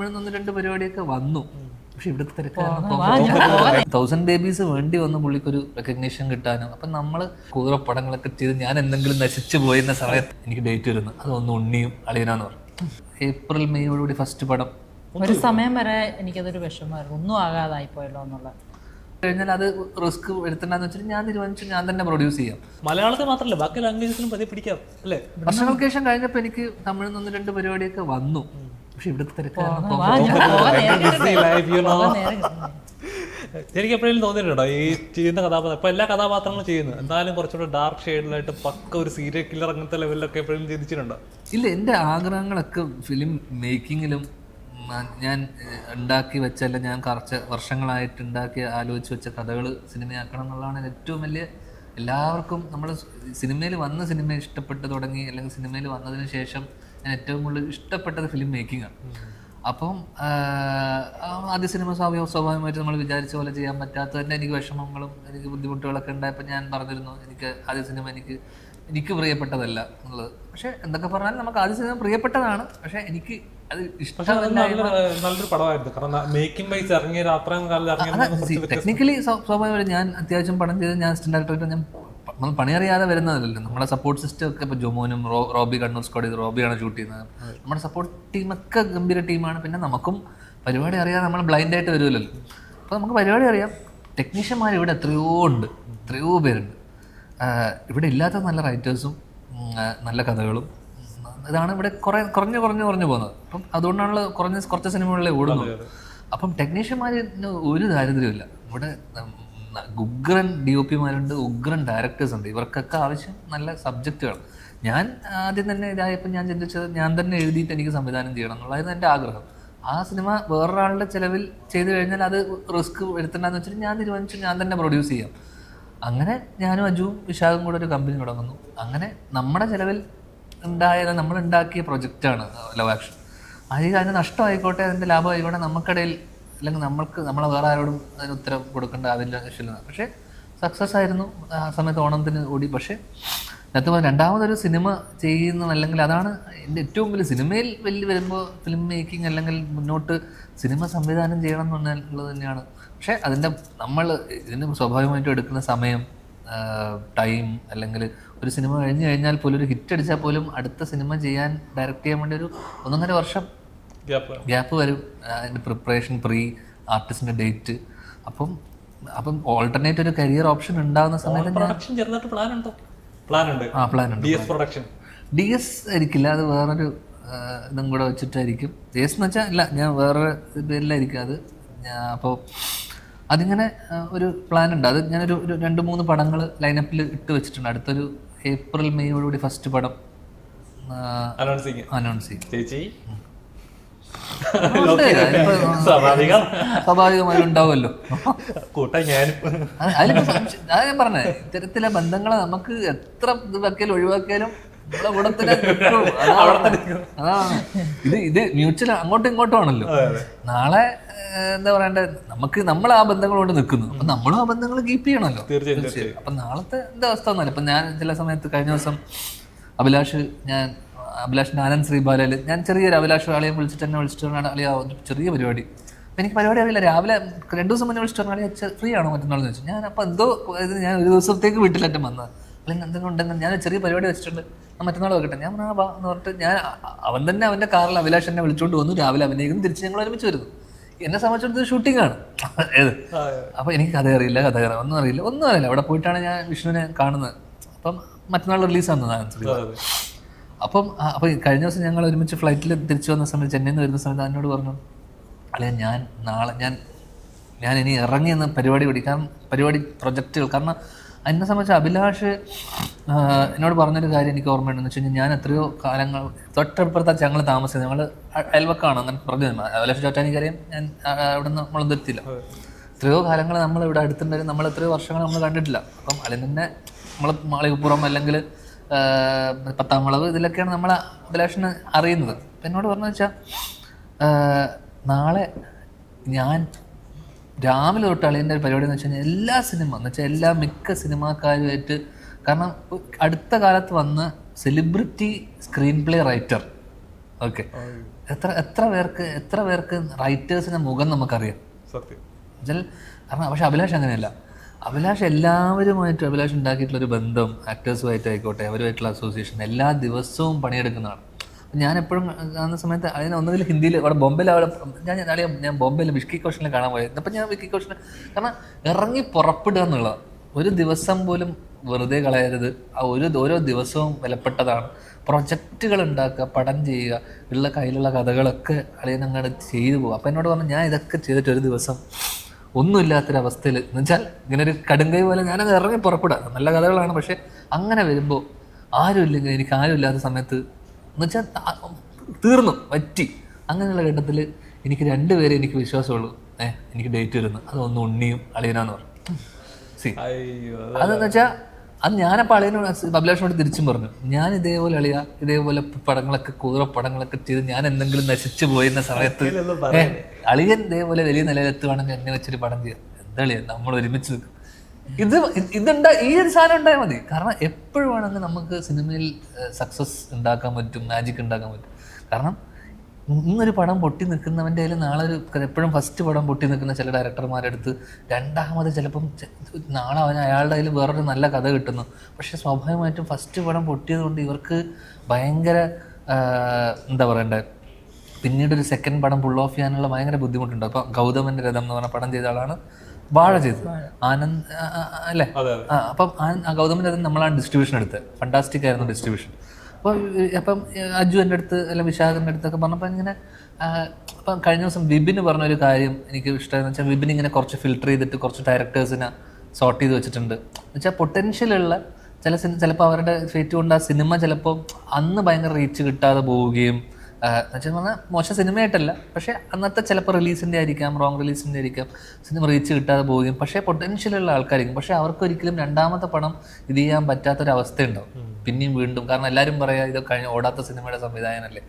ഇവിടെ നിന്ന് രണ്ട് പരിപാടിയൊക്കെ വന്നു. പക്ഷെ ഇവിടുത്തെ തിരക്ക് വാ, തൗസൻഡ് ബേബീസ് വേണ്ടി വന്ന് പുള്ളിക്കൊരു റെക്കഗ്നേഷൻ കിട്ടാനും. അപ്പം നമ്മൾ കുതിര പടങ്ങളൊക്കെ ചെയ്ത് ഞാൻ എന്തെങ്കിലും നശിച്ചു പോയിരുന്ന സമയത്ത് എനിക്ക് ഡേറ്റ് വരുന്നു. അതൊന്ന് ഉണ്ണിയും അളിയനാന്ന് പറഞ്ഞു. ഏപ്രിൽ മെയ്യോടുകൂടി ഫസ്റ്റ് പടം. ഒരു സമയം വരെ എനിക്കതൊരു വിഷമമായിരുന്നു ഒന്നും ആകാതായി പോയല്ലോ എന്നുള്ള കഴിഞ്ഞാൽ അത് റിസ്ക് എടുത്തണ്ടെന്ന് വെച്ചിട്ട് ഞാൻ തീരുമാനിച്ചു ഞാൻ തന്നെ പ്രൊഡ്യൂസ് ചെയ്യാം. മലയാളത്തിൽ മാത്രമല്ല ബാക്കി ലാംഗ്വേജസിലും പതിയെ പിടിക്കാം അല്ലേ? വർഷങ്ങൾക്ക് ശേഷം കഴിഞ്ഞപ്പോൾ എനിക്ക് തമിഴിൽ നിന്ന് രണ്ട് പരിപാടിയൊക്കെ വന്നു. പക്ഷെ ഇവിടുത്തെ. എനിക്ക് എപ്പോഴെങ്കിലും തോന്നിയിട്ടുണ്ടോ? ഈ ചെയ്യുന്ന കഥാപാത്രം ഇപ്പൊ എല്ലാ കഥാപാത്രങ്ങളും ചെയ്യുന്നു. എന്തായാലും കുറച്ചുകൂടെ ഡാർക്ക് ഷെയ്ഡിലായിട്ട് പക്ക ഒരു സീരിയൽ കില്ലർ അങ്ങനത്തെ ലെവലിലൊക്കെ എപ്പോഴും ചിന്തിച്ചിട്ടുണ്ടോ? ഇല്ല എന്റെ ആഗ്രഹങ്ങളൊക്കെ ഫിലിം മേക്കിങ്ങിലും ഞാൻ ഉണ്ടാക്കി വെച്ച അല്ല ഞാൻ കുറച്ച് വർഷങ്ങളായിട്ട് ഉണ്ടാക്കി ആലോചിച്ച് വെച്ച കഥകൾ സിനിമയാക്കണം എന്നുള്ളതാണ് ഏറ്റവും വലിയ എല്ലാവർക്കും നമ്മൾ സിനിമയിൽ വന്ന സിനിമ ഇഷ്ടപ്പെട്ട് തുടങ്ങി അല്ലെങ്കിൽ സിനിമയിൽ വന്നതിന് ശേഷം ഏറ്റവും കൂടുതൽ ഇഷ്ടപ്പെട്ടത് ഫിലിം മേക്കിംഗ് ആണ്. അപ്പം ആദ്യ സിനിമ സ്വാഭാവിക സ്വാഭാവികമായിട്ട് നമ്മൾ വിചാരിച്ച പോലെ ചെയ്യാൻ പറ്റാത്തതിന്റെ എനിക്ക് വിഷമങ്ങളും എനിക്ക് ബുദ്ധിമുട്ടുകളൊക്കെ ഉണ്ടായപ്പോൾ ഞാൻ പറഞ്ഞിരുന്നു എനിക്ക് ആദ്യ സിനിമ എനിക്ക് എനിക്ക് പ്രിയപ്പെട്ടതല്ല എന്നുള്ളത്. പക്ഷെ എന്തൊക്കെ പറഞ്ഞാലും നമുക്ക് ആദ്യ സിനിമ പ്രിയപ്പെട്ടതാണ്. പക്ഷെ എനിക്ക് അത് നല്ലൊരു പടമായിരുന്നു. കാരണം മേക്കിംഗ് വൈസ് ഇറങ്ങിയ ടെക്നിക്കലി സ്വാഭാവികമായിട്ട് ഞാൻ അത്യാവശ്യം പടം ചെയ്ത് ഞാൻ അസിസ്റ്റന്റ് ഡയറക്ടറായിട്ട് ഞാൻ നമ്മൾ പണിയറിയാതെ വരുന്നതല്ലല്ലോ. നമ്മുടെ സപ്പോർട്ട് സിസ്റ്റം ഒക്കെ ഇപ്പോൾ ജോമോനും റോബി കണ്ണൂർ സ്ക്വാഡ് ചെയ്ത് റോബിയാണ് ഷൂട്ട് ചെയ്യുന്നത്. നമ്മുടെ സപ്പോർട്ട് ടീമൊക്കെ ഗംഭീര ടീമാണ് പിന്നെ നമുക്കും പരിപാടി അറിയാതെ നമ്മൾ ബ്ലൈൻഡ് ആയിട്ട് വരുമല്ലോ അപ്പോൾ നമുക്ക് പരിപാടി അറിയാം. ടെക്നീഷ്യന്മാർ ഇവിടെ എത്രയോ ഉണ്ട്. എത്രയോ പേരുണ്ട്. ഇവിടെ ഇല്ലാത്ത നല്ല റൈറ്റേഴ്സും നല്ല കഥകളും ഇതാണ് ഇവിടെ കുറേ കുറഞ്ഞു കുറഞ്ഞു കുറഞ്ഞു പോകുന്നത്. അപ്പം അതുകൊണ്ടാണല്ലോ കുറഞ്ഞ കുറച്ച് സിനിമകളിലേ ഓടുന്നത്. അപ്പം ടെക്നീഷ്യന്മാരിന് ഒരു ദാരിദ്ര്യമില്ല ഇവിടെ ഉഗ്രൻ ഡി ഒ പിമാരുണ്ട് ഉഗ്രൻ ഡയറക്ടേഴ്സ് ഉണ്ട്. ഇവർക്കൊക്കെ ആവശ്യം നല്ല സബ്ജക്റ്റുകൾ ഞാൻ ആദ്യം തന്നെ ഇതായപ്പോൾ ഞാൻ ചിന്തിച്ചത് ഞാൻ തന്നെ എഴുതിയിട്ട് എനിക്ക് സംവിധാനം ചെയ്യണം എന്നുള്ളതായിരുന്നു എന്റെ ആഗ്രഹം. ആ സിനിമ വേറൊരാളുടെ ചിലവിൽ ചെയ്തു കഴിഞ്ഞാൽ അത് റിസ്ക് എടുത്തണ്ടെന്ന് വെച്ചിട്ട് ഞാൻ തീരുമാനിച്ചു ഞാൻ തന്നെ പ്രൊഡ്യൂസ് ചെയ്യാം. അങ്ങനെ ഞാനും അജുവും വിശാഖും കൂടെ ഒരു കമ്പനി തുടങ്ങുന്നു. അങ്ങനെ നമ്മുടെ ചിലവിൽ ഉണ്ടായ നമ്മൾ ഉണ്ടാക്കിയ പ്രൊജക്റ്റാണ് ലവ് ആക്ഷൻ അതിൽ അതിന് നഷ്ടമായിക്കോട്ടെ അതിന്റെ ലാഭമായിക്കോട്ടെ നമുക്കിടയിൽ അല്ലെങ്കിൽ നമ്മൾക്ക് നമ്മൾ വേറെ ആരോടും അതിന് ഉത്തരം കൊടുക്കേണ്ട ആവില്ല ആവശ്യമില്ല പക്ഷേ സക്സസ് ആയിരുന്നു. ആ സമയത്ത് ഓണത്തിന് ഓടി പക്ഷേ അതിനകത്ത് പറഞ്ഞ രണ്ടാമതൊരു സിനിമ ചെയ്യുന്ന അല്ലെങ്കിൽ അതാണ് എന്റെ ഏറ്റവും വലിയ സിനിമയിൽ വലിയ വരുമ്പോൾ ഫിലിം മേക്കിംഗ് അല്ലെങ്കിൽ മുന്നോട്ട് സിനിമ സംവിധാനം ചെയ്യണം എന്നുള്ളത് തന്നെയാണ്. പക്ഷേ അതിന്റെ നമ്മൾ ഇതിന് സ്വാഭാവികമായിട്ടും എടുക്കുന്ന സമയം ടൈം അല്ലെങ്കിൽ ഒരു സിനിമ കഴിഞ്ഞ് കഴിഞ്ഞാൽ പോലും ഒരു ഹിറ്റ് അടിച്ചാൽ പോലും അടുത്ത സിനിമ ചെയ്യാൻ ഡയറക്റ്റ് ചെയ്യാൻ വേണ്ടി ഒരു ഒന്നൊന്നര വർഷം ഗ്യാപ്പ് വരും. അതിന്റെ പ്രിപ്പറേഷൻ പ്രീ ആർട്ടിസ്റ്റിന്റെ ഡേറ്റ് അപ്പം അപ്പം ഓൾട്ടർനേറ്റ് ഒരു കരിയർ ഓപ്ഷൻ ഉണ്ടാകുന്ന സമയത്ത് പ്ലാൻ ഉണ്ടോ? പ്ലാൻ ഉണ്ട്. ആ പ്ലാൻ ഉണ്ട്. D S production D S ആയിരിക്കില്ല. അത് വേറൊരു ഇതും കൂടെ വെച്ചിട്ടായിരിക്കും. ഡി എസ് എന്ന് വെച്ചാൽ ഇല്ല ഞാൻ വേറെ പേരിലായിരിക്കും അത്. അപ്പോൾ അതിങ്ങനെ ഒരു പ്ലാൻ ഉണ്ട്. അത് ഞാനൊരു ഒരു രണ്ട് മൂന്ന് പടങ്ങൾ ലൈനപ്പിൽ ഇട്ട് വെച്ചിട്ടുണ്ട്. അടുത്തൊരു ഏപ്രിൽ മെയ്യോടുകൂടി ഫസ്റ്റ് പടം അനൗൺസിങ് അനൗൺസ് ചെയ്യും ചേച്ചി ഉണ്ട്. അതിപ്പോ, ആ, സ്വാഭാവികം സ്വാഭാവികമായും ഉണ്ടാവുമല്ലോ കൂട്ടാ ഞാനും. അത് ഞാൻ പറഞ്ഞത് ഇത്തരത്തിലെ ബന്ധങ്ങളെ നമുക്ക് എത്ര ഇത് വെക്കലും ഒഴിവാക്കിയാലും. ഇത് ഇത് മ്യൂച്വൽ അങ്ങോട്ടും ഇങ്ങോട്ടും ആണല്ലോ. നാളെ എന്താ പറയണ്ടേ നമുക്ക് നമ്മൾ ആ ബന്ധങ്ങൾ കൊണ്ട് നിൽക്കുന്നു. അപ്പൊ നമ്മളും ആ ബന്ധങ്ങൾ കീപ്പ് ചെയ്യണമല്ലോ തീർച്ചയായും അപ്പൊ നാളത്തെ എന്താ അവസ്ഥ ഒന്നല്ല ഇപ്പൊ ഞാൻ ചില സമയത്ത് കഴിഞ്ഞ ദിവസം അഭിലാഷ് ഞാൻ അഭിലാഷിന്റെ ആനന്ദ് ശ്രീബാലയിൽ ഞാൻ ചെറിയൊരു അഭിലാഷ് ഒരാളെയും വിളിച്ചിട്ട് എന്നെ വിളിച്ചിട്ട് പറഞ്ഞാൽ അളിയാ ഒരു ചെറിയ പരിപാടി. എനിക്ക് പരിപാടി അറിയില്ല. രാവിലെ രണ്ടു ദിവസം മുന്നേ വിളിച്ചിട്ട് പറഞ്ഞാൽ ഫ്രീ ആണോ മറ്റന്നാളെന്ന് ചോദിച്ചു. ഞാൻ അപ്പോൾ എന്തോ ഇത് ഞാൻ ഒരു ദിവസത്തേക്ക് വീട്ടിലേറ്റം വന്നത്. അല്ലെങ്കിൽ എന്തെങ്കിലും ഉണ്ടെങ്കിൽ ഞാൻ ചെറിയ പരിപാടി വെച്ചിട്ടുണ്ട്. ഞാൻ മറ്റന്നാൾ വെക്കട്ടെ. ഞാൻ ആ വാ എന്ന് പറഞ്ഞിട്ട് ഞാൻ അവൻ തന്നെ അവന്റെ കാറിൽ അഭിലാഷ് എന്നെ വിളിച്ചുകൊണ്ട് വന്നു. രാവിലെ അഭിനയിക്കുന്നു. തിരിച്ച് ഞങ്ങൾ ഒരുമിച്ച് വരുന്നു. എന്നെ സംബന്ധിച്ചിടത്തോളം ഷൂട്ടിംഗ് ആണ്. ഏത്? അപ്പൊ എനിക്ക് കഥ അറിയില്ല കഥ അറിയില്ല. ഒന്നും അറിയില്ല. ഒന്നും അറിയില്ല. അവിടെ പോയിട്ടാണ് ഞാൻ വിഷ്ണുവിനെ കാണുന്നത്. അപ്പം മറ്റന്നാൾ റിലീസ് ആണെന്ന് ആനന്ദ് ശ്രീബാല അപ്പം അപ്പൊ കഴിഞ്ഞ ദിവസം ഞങ്ങൾ ഒരുമിച്ച് ഫ്ലൈറ്റിൽ തിരിച്ചു വന്ന സമയത്ത് ചെന്നൈയിൽ നിന്ന് വരുന്ന സമയത്ത് എന്നോട് പറഞ്ഞു അല്ലെ ഞാൻ നാളെ ഞാൻ ഞാൻ ഇനി ഇറങ്ങി എന്ന് പരിപാടി പിടിക്കാൻ പരിപാടി പ്രൊജക്റ്റുകൾ കാരണം എന്നെ സംബന്ധിച്ച് അഭിലാഷ് എന്നോട് പറഞ്ഞൊരു കാര്യം എനിക്ക് ഓർമ്മയുണ്ടെന്ന് വെച്ച് കഴിഞ്ഞാൽ ഞാൻ എത്രയോ കാലങ്ങൾ തൊട്ടപ്പുറത്താണ് ഞങ്ങൾ താമസിച്ചത് ഞങ്ങൾ അയൽവക്കാണ് അങ്ങനെ പറഞ്ഞു അഭിലാഷ് ചോറ്റാനിക്കറിയാം ഞാൻ ആ, അവിടെ നിന്ന് നമ്മളൊന്നും എത്തില്ല എത്രയോ കാലങ്ങൾ നമ്മൾ ഇവിടെ അടുത്തുണ്ടായിരുന്നു. നമ്മൾ എത്രയോ വർഷങ്ങൾ നമ്മൾ കണ്ടിട്ടില്ല. അപ്പം അതിൽ തന്നെ നമ്മൾ മാളികപ്പുറം അല്ലെങ്കിൽ പത്താം വളവ് ഇതിലൊക്കെയാണ് നമ്മൾ അഭിലാഷിനെ അറിയുന്നത്. അപ്പം എന്നോട് പറഞ്ഞു വെച്ചാൽ നാളെ ഞാൻ രാവിലെ തൊട്ട് അളിയന്റെ ഒരു പരിപാടി എന്ന് വെച്ച് കഴിഞ്ഞാൽ എല്ലാ സിനിമ എന്ന് വെച്ചാൽ എല്ലാ മിക്ക സിനിമാക്കാരുമായിട്ട് കാരണം അടുത്ത കാലത്ത് വന്ന celebrity screenplay writer. Okay. എത്ര എത്ര പേർക്ക് എത്ര പേർക്ക് റൈറ്റേഴ്സിന്റെ മുഖം നമുക്കറിയാം? സത്യം. എന്നുവെച്ചാൽ കാരണം പക്ഷെ അഭിലാഷ് അങ്ങനെയല്ല. അഭിലാഷ് എല്ലാവരുമായിട്ടും അഭിലാഷ് ഉണ്ടാക്കിയിട്ടുള്ള ഒരു ബന്ധം ആക്ടേഴ്സുമായിട്ട് ആയിക്കോട്ടെ അവരുമായിട്ടുള്ള അസോസിയേഷൻ എല്ലാ ദിവസവും പണിയെടുക്കുന്നതാണ്. ഞാൻ എപ്പോഴും കാണുന്ന സമയത്ത് അതിന് ഒന്നുകിൽ ഹിന്ദിയിൽ അവിടെ ബോംബെയിൽ അവിടെ ഞാൻ അറിയാം ഞാൻ ബോംബെയിൽ വിക്കി കോഷനിൽ കാണാൻ പോയത്. അപ്പം ഞാൻ വിക്കി കോഷനെ കാരണം ഇറങ്ങി പുറപ്പെടുക എന്നുള്ളതാണ്. ഒരു ദിവസം പോലും വെറുതെ കളയരുത്. ആ ഒരു ഓരോ ദിവസവും വിലപ്പെട്ടതാണ്. പ്രൊജക്റ്റുകൾ ഉണ്ടാക്കുക പടം ചെയ്യുക ഉള്ള കയ്യിലുള്ള കഥകളൊക്കെ അളിയൻ അങ്ങോട്ട് ചെയ്തു പോകും. അപ്പം എന്നോട് പറഞ്ഞു ഞാൻ ഇതൊക്കെ ചെയ്തിട്ട് ഒരു ദിവസം ഒന്നുമില്ലാത്തൊരവസ്ഥയിൽ എന്ന് വെച്ചാൽ ഇങ്ങനെ ഒരു കടുങ്കൈ പോലെ ഞാനത് ഇറങ്ങി പുറപ്പെടാം. നല്ല കഥകളാണ് പക്ഷെ അങ്ങനെ വരുമ്പോൾ ആരും ഇല്ലെങ്കിൽ എനിക്ക് ആരും ഇല്ലാത്ത സമയത്ത് എന്ന് വെച്ചാൽ തീർന്നു പറ്റി. അങ്ങനെയുള്ള ഘട്ടത്തിൽ എനിക്ക് രണ്ടുപേരെ എനിക്ക് വിശ്വാസമുള്ളൂ. ഏഹ് എനിക്ക് ഡേറ്റ് വരുന്നു. അതൊന്ന് ഉണ്ണിയും അളിയനാന്ന് പറഞ്ഞു. അതെന്ന് വെച്ചാൽ അത് ഞാനപ്പോൾ അളിയനോട് അഭിലാഷിനോട് തിരിച്ചും പറഞ്ഞു. ഞാൻ ഇതേപോലെ അളിയ ഇതേപോലെ പടങ്ങളൊക്കെ കൂറ പടങ്ങളൊക്കെ ചെയ്ത് ഞാൻ എന്തെങ്കിലും നശിച്ചു പോയിരുന്ന സമയത്ത് അളിയൻ ഇതേപോലെ വലിയ നിലയിലെത്തുവാണെങ്കിൽ എങ്ങനെ വെച്ചൊരു പടം ചെയ്യാം? എന്താ അളിയ നമ്മൾ ഒരുമിച്ച് നിൽക്കും. ഇത് ഇതുണ്ടാ ഈ ഒരു സാധനം ഉണ്ടായാൽ മതി. കാരണം എപ്പോഴും വേണമെങ്കിൽ നമുക്ക് സിനിമയിൽ സക്സസ് ഉണ്ടാക്കാൻ പറ്റും മാജിക് ഉണ്ടാക്കാൻ പറ്റും. കാരണം ഇന്നൊരു പടം പൊട്ടി നിൽക്കുന്നവന്റെ കയ്യിൽ നാളെ ഒരു എപ്പോഴും ഫസ്റ്റ് പടം പൊട്ടി നിൽക്കുന്ന ചില ഡയറക്ടർമാരുടെ അടുത്ത് രണ്ടാമത് ചിലപ്പം നാളെ അവൻ അയാളുടെ കയ്യിൽ വേറൊരു നല്ല കഥ കിട്ടുന്നു. പക്ഷേ സ്വാഭാവികമായിട്ടും ഫസ്റ്റ് പടം പൊട്ടിയതുകൊണ്ട് ഇവർക്ക് ഭയങ്കര എന്താ പറയണ്ടേ? പിന്നീട് ഒരു സെക്കൻഡ് പടം പുൾ ഓഫ് ചെയ്യാനുള്ള ഭയങ്കര ബുദ്ധിമുട്ടുണ്ട്. അപ്പം ഗൗതമന്റെ രഥം എന്ന് പറഞ്ഞ പടം ചെയ്ത ആളാണ് വാഴ ചെയ്തത്. ആനന്ദ് അല്ലേ? അപ്പം ആ- ആ രഥം നമ്മളാണ് ഡിസ്ട്രിബ്യൂഷൻ എടുത്തത്. ഫണ്ടാസ്റ്റിക് ആയിരുന്നു ഡിസ്ട്രിബ്യൂഷൻ അപ്പോൾ അപ്പം അജു എന്റെ അടുത്ത് അല്ല വിശാഖിന്റെ അടുത്തൊക്കെ പറഞ്ഞപ്പോൾ ഇങ്ങനെ അപ്പം കഴിഞ്ഞ ദിവസം വിപിന് പറഞ്ഞൊരു കാര്യം എനിക്ക് ഇഷ്ടമെന്ന് വെച്ചാൽ വിപിൻ ഇങ്ങനെ കുറച്ച് ഫിൽട്ടർ ചെയ്തിട്ട് കുറച്ച് ഡയറക്ടേഴ്സിനെ സോർട്ട് ചെയ്ത് വെച്ചിട്ടുണ്ട്. വെച്ചാൽ പൊട്ടൻഷ്യലുള്ള ചില സിനിമ ചിലപ്പോൾ അവരുടെ ഫേറ്റ് കൊണ്ട് ആ സിനിമ ചിലപ്പോൾ അന്ന് ഭയങ്കര റീച്ച് കിട്ടാതെ പോവുകയും എന്നുവെച്ചാൽ പറഞ്ഞാൽ മോശം സിനിമയായിട്ടല്ല. പക്ഷേ അന്നത്തെ ചിലപ്പോൾ റിലീസിന്റെ ആയിരിക്കാം റോങ് റിലീസിന്റെ ആയിരിക്കാം. സിനിമ റീച്ച് കിട്ടാതെ പോവുകയും പക്ഷേ പൊട്ടൻഷ്യലുള്ള ആൾക്കാരായിരിക്കും. പക്ഷേ അവർക്ക് ഒരിക്കലും രണ്ടാമത്തെ പണം ഇത് ചെയ്യാൻ പറ്റാത്തൊരവസ്ഥയുണ്ടാവും. പിന്നെയും വീണ്ടും. കാരണം എല്ലാവരും പറയാ ഇത് കഴിഞ്ഞ ഓടാത്ത സിനിമയുടെ സംവിധായകനല്ലേ?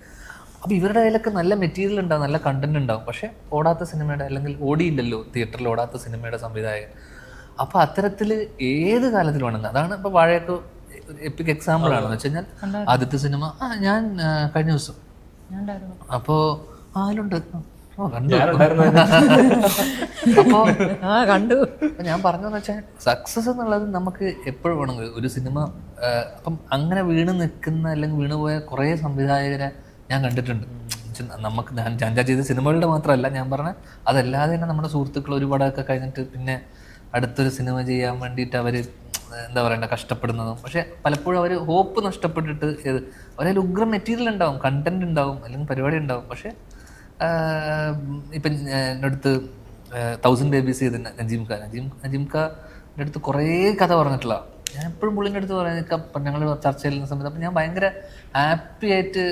അപ്പോൾ ഇവരുടെ കയ്യിലൊക്കെ നല്ല മെറ്റീരിയൽ ഉണ്ടാവും നല്ല കണ്ടന്റ് ഉണ്ടാവും. പക്ഷേ ഓടാത്ത സിനിമയുടെ അല്ലെങ്കിൽ ഓടിയില്ലല്ലോ തിയേറ്ററിൽ ഓടാത്ത സിനിമയുടെ സംവിധായകൻ. അപ്പോൾ അത്തരത്തിൽ ഏത് കാലത്തിൽ വേണമെങ്കിൽ അതാണ് ഇപ്പോൾ വാഴയൊക്കെ എപ്പിക് എക്സാമ്പിൾ ആണെന്ന് വെച്ച് കഴിഞ്ഞാൽ ആദ്യത്തെ സിനിമ ആ ഞാൻ കഴിഞ്ഞ ദിവസം അപ്പോൾ ആലുണ്ട് അപ്പോ കണ്ടു. അപ്പോൾ ആ കണ്ടു. അപ്പൊ ഞാൻ പറഞ്ഞതെന്ന് വെച്ചാൽ സക്സസ് എന്നുള്ളത് നമുക്ക് എപ്പോഴും വേണമെങ്കിൽ ഒരു സിനിമ അപ്പം അങ്ങനെ വീണ് നിൽക്കുന്ന അല്ലെങ്കിൽ വീണുപോയ കുറേ സംവിധായകരെ ഞാൻ കണ്ടിട്ടുണ്ട്. നമുക്ക് ഞാൻ ചാഞ്ചാ ചെയ്ത സിനിമകളുടെ മാത്രമല്ല ഞാൻ പറഞ്ഞ അതല്ലാതെ തന്നെ നമ്മുടെ സുഹൃത്തുക്കൾ ഒരുപാടൊക്കെ കഴിഞ്ഞിട്ട് പിന്നെ അടുത്തൊരു സിനിമ ചെയ്യാൻ വേണ്ടിയിട്ട് അവർ എന്താ പറയണ്ട കഷ്ടപ്പെടുന്നതും. പക്ഷെ പലപ്പോഴും അവർ ഹോപ്പ് നഷ്ടപ്പെട്ടിട്ട് ചെയ്ത് അവരെ ഉഗ്രം മെറ്റീരിയൽ ഉണ്ടാവും കണ്ടന്റ് ഉണ്ടാവും അല്ലെങ്കിൽ പരിപാടി ഉണ്ടാവും. പക്ഷെ ഇപ്പം എന്റെ അടുത്ത് തൗസൻഡ് ബേബീസ് ചെയ്ത നജീം ഖാൻ നജീം നജീം അടുത്ത് കുറേ കഥ പറഞ്ഞിട്ടുള്ള. ഞാൻ എപ്പോഴും പുള്ളിന്റെ അടുത്ത് പറയുന്നത് ഞങ്ങൾ ചർച്ച ചെയ്യുന്ന സമയത്ത് അപ്പം ഞാൻ ഭയങ്കര ഹാപ്പി ആയിട്ട്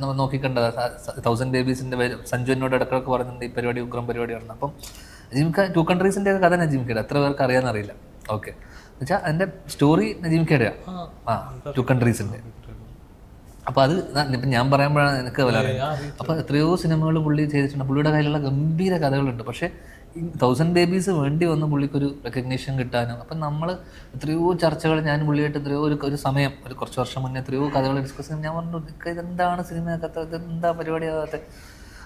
നമ്മൾ നോക്കിക്കണ്ടതാണ് തൗസൻഡ് ബേബീസിന്റെ സഞ്ജു എന്നോട് ഇടക്കിടക്ക് പറഞ്ഞിട്ടുണ്ട് ഈ പരിപാടി ഉഗ്രം പരിപാടിയാണ് അപ്പം നജീം ഖാൻ ടു കൺട്രീസിന്റെ കഥ നജീം ഖയുടെ എത്ര പേർക്ക് അറിയാമെന്നറിയില്ല ഓക്കെ. എന്നുവെച്ചാൽ അതിന്റെ സ്റ്റോറി നജീം ഖയുടെ ആ. ടു കൺട്രീസിന്റെ അപ്പോൾ അത് ഇപ്പം ഞാൻ പറയുമ്പോഴാണ് എനിക്ക് വില അപ്പോൾ എത്രയോ സിനിമകൾ പുള്ളി ചെയ്തിട്ടുണ്ട്. പുള്ളിയുടെ കയ്യിലുള്ള ഗംഭീര കഥകളുണ്ട്. പക്ഷേ ഈ തൗസൻഡ് ബേബീസ് വേണ്ടി വന്ന് പുള്ളിക്കൊരു റെക്കഗ്നീഷൻ കിട്ടാനും അപ്പം നമ്മൾ എത്രയോ ചർച്ചകൾ ഞാൻ പുള്ളിയായിട്ട് എത്രയോ ഒരു ഒരു സമയം ഒരു കുറച്ച് വർഷം മുന്നേ എത്രയോ കഥകൾ ഡിസ്കസ് ചെയ്യും ഞാൻ പറഞ്ഞു "ഇതൊക്കെ ഇതെന്താണ് സിനിമ കഥ ഇതെന്താ പരിപാടിയാകാത്ത?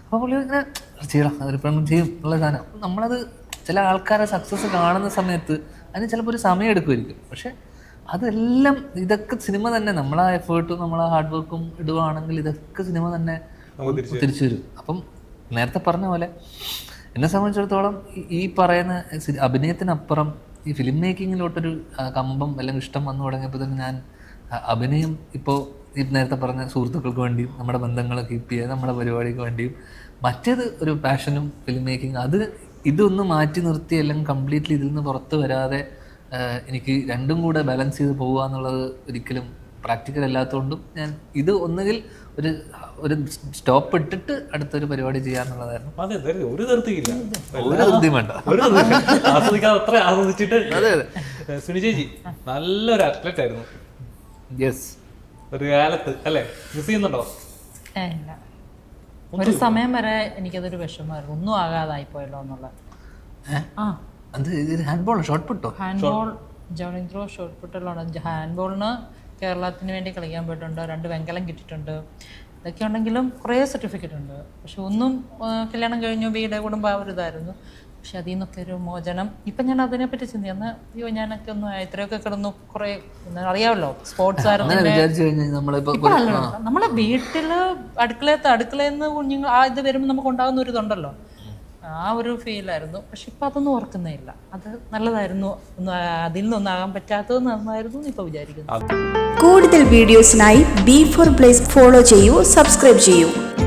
അപ്പോൾ പുള്ളി ഇങ്ങനെ ചെയ്യണം അതിലിപ്പം ചെയ്യും ഉള്ള സാധനം. നമ്മളത് ചില ആൾക്കാരെ സക്സസ് കാണുന്ന സമയത്ത് അതിന് ചിലപ്പോൾ ഒരു സമയം എടുക്കുമായിരിക്കും. പക്ഷെ അതെല്ലാം ഇതൊക്കെ സിനിമ തന്നെ നമ്മളാ എഫേർട്ടും നമ്മളാ ഹാർഡ് വർക്കും ഇടുവാണെങ്കിൽ ഇതൊക്കെ സിനിമ തന്നെ തിരിച്ചു വരും. അപ്പം നേരത്തെ പറഞ്ഞ പോലെ എന്നെ സംബന്ധിച്ചിടത്തോളം ഈ- പറയുന്ന അഭിനയത്തിനപ്പുറം ഈ ഫിലിം മേക്കിങ്ങിലോട്ടൊരു കമ്പം അല്ലെങ്കിൽ ഇഷ്ടം വന്നു തുടങ്ങിയപ്പോൾ തന്നെ ഞാൻ അഭിനയം ഇപ്പോൾ ഈ നേരത്തെ പറഞ്ഞ സുഹൃത്തുക്കൾക്ക് വേണ്ടിയും നമ്മുടെ ബന്ധങ്ങളെ കീപ്പ് ചെയ്യുക നമ്മുടെ പരിപാടിക്ക് വേണ്ടിയും മറ്റേത് ഒരു പാഷനും ഫിലിം മേക്കിംഗ് അത് ഇതൊന്ന് മാറ്റി നിർത്തി അല്ലെങ്കിൽ കംപ്ലീറ്റ്ലി ഇതിൽ നിന്ന് പുറത്ത് വരാതെ എനിക്ക് രണ്ടും കൂടെ ബാലൻസ് ചെയ്ത് പോകുക എന്നുള്ളത് ഒരിക്കലും പ്രാക്ടിക്കൽ അല്ലാത്തതുകൊണ്ടും ഞാൻ ഇത് ഒന്നുകിൽ ഒരു ഒരു സ്റ്റോപ്പ് ഇട്ടിട്ട് അടുത്തൊരു പരിപാടി ചെയ്യാന്നുള്ളതായിരുന്നു അതെ ഒരു നിർത്തിയില്ല ഒരു ധൃതിയും വേണ്ട. ആസ്വദിക്കാതെ അത്ര ആസ്വദിച്ചിട്ട് അതെ അതെ. സുനി ചേച്ചി നല്ലൊരു അത്ലറ്റ് ആയിരുന്നു. യെസ് ഒരു കാലത്ത് അല്ലേ? മിസ് ചെയ്യുന്നുണ്ടോ? ഒരു സമയം വരെ എനിക്കതൊരു വിഷമമായിരുന്നു. ഒന്നും ആകാതായി പോയല്ലോ എന്നുള്ള. ആ. അത് ഇത് ഹാൻഡ് ബോൾ ഷോർട്ട് പുട്ടോ handball javelin throw shot പുട്ടുള്ളതാണ് ഹാൻഡ് കേരളത്തിന് വേണ്ടി കളിക്കാൻ പോയിട്ടുണ്ട്. രണ്ട് വെങ്കലം കിട്ടിയിട്ടുണ്ട്. ഇതൊക്കെ ഉണ്ടെങ്കിലും കുറേ സർട്ടിഫിക്കറ്റ് ഉണ്ട്. പക്ഷെ ഒന്നും കല്യാണം കഴിഞ്ഞു വീട് കുടുംബം ആ ഒരു ഇതായിരുന്നു. പക്ഷെ അതിൽ നിന്നൊക്കെ ഒരു മോചനം. ഇപ്പം ഞാൻ അതിനെപ്പറ്റി ചിന്തി എന്നാൽ അയ്യോ ഞാനൊക്കെ ഒന്ന് ഇത്രയൊക്കെ കിടന്നു. കുറേ അറിയാമല്ലോ സ്പോർട്സ് ആയിരുന്നു നമ്മളെ വീട്ടിൽ അടുക്കളയത്ത് അടുക്കളയിൽ നിന്ന് കുഞ്ഞുങ്ങൾ ആ ഇത് വരുമ്പോൾ നമുക്ക് ഉണ്ടാകുന്ന ഒരു ഇതുണ്ടല്ലോ. ആ ഒരു ഫീലായിരുന്നു പക്ഷെ ഇപ്പം അതൊന്നും ഓർക്കുന്നേ ഇല്ല. അത് നല്ലതായിരുന്നു. ഒന്ന് അതിൽ നിന്നൊന്നാകാൻ പറ്റാത്തത് നന്നായിരുന്നു ഇപ്പോൾ ഇപ്പൊ വിചാരിക്കുന്നു. കൂടുതൽ വീഡിയോസിനായി ബി ഫോർ പ്ലേസ് ഫോളോ ചെയ്യൂ സബ്സ്ക്രൈബ് ചെയ്യൂ.